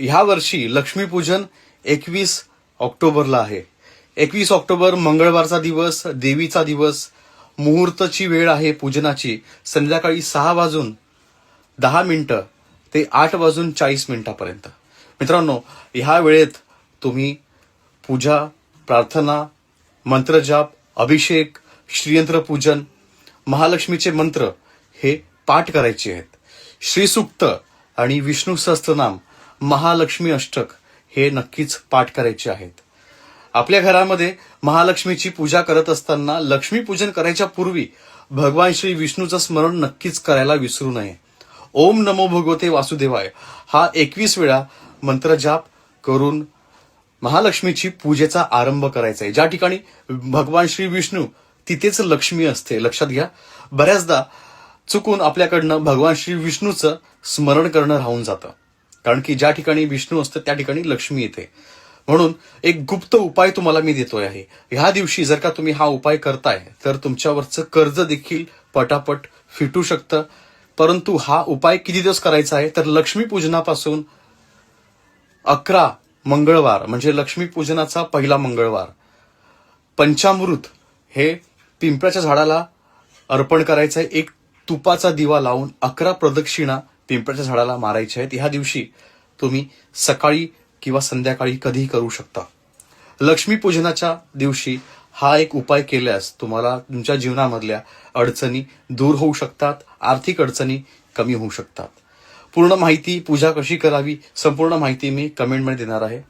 ह्या वर्षी लक्ष्मीपूजन एकवीस ऑक्टोबरला आहे. एकवीस ऑक्टोबर मंगळवारचा दिवस देवीचा दिवस मुहूर्तची वेळ आहे पूजनाची. संध्याकाळी सहा वाजून दहा मिनिटं ते आठ वाजून चाळीस मिनिटापर्यंत. मित्रांनो ह्या वेळेत तुम्ही पूजा प्रार्थना मंत्रजाप अभिषेक श्रीयंत्र पूजन महालक्ष्मीचे मंत्र हे पाठ करायचे आहेत. श्रीसुक्त आणि विष्णू सहस्त्रनाम महालक्ष्मी अष्टक हे नक्कीच पाठ करायचे आहेत. आपल्या घरामध्ये महालक्ष्मीची पूजा करत असताना लक्ष्मीपूजन करायच्या पूर्वी भगवान श्री विष्णूचं स्मरण नक्कीच करायला विसरू नये. ओम नमो भगवते वासुदेवाय. हा एकवीस वेळा मंत्रजाप करून महालक्ष्मीची पूजेचा आरंभ करायचा आहे. ज्या ठिकाणी भगवान श्री विष्णू तिथेच लक्ष्मी असते. लक्षात घ्या. बऱ्याचदा चुकून आपल्याकडनं भगवान श्री विष्णूचं स्मरण करणं राहून जातं. कारण की ज्या ठिकाणी विष्णू असतं त्या ठिकाणी लक्ष्मी येते. म्हणून एक गुप्त उपाय तुम्हाला मी देतोय आहे. ह्या दिवशी जर का तुम्ही हा उपाय करताय तर तुमच्यावरचं कर्ज देखील पटापट फिटू शकतं. परंतु हा उपाय किती दिवस करायचा आहे? तर लक्ष्मीपूजनापासून अकरा मंगळवार म्हणजे लक्ष्मीपूजनाचा पहिला मंगळवार. पंचामृत हे पिंपळाच्या झाडाला अर्पण करायचं आहे एक तुपाचा दिवा लावून अकरा प्रदक्षिणा पिंपळाच्या झाडाला मारायच्या आहेत ह्या दिवशी तुम्ही सकाळी किंवा संध्याकाळी कधीही करू शकता. लक्ष्मीपूजनाच्या दिवशी हा एक उपाय केल्यास तुम्हाला तुमच्या जीवनामधल्या अडचणी दूर होऊ शकतात आर्थिक अडचणी कमी होऊ शकतात. पूर्ण माहिती पूजा कशी करावी संपूर्ण माहिती मी कमेंटमध्ये देणार आहे.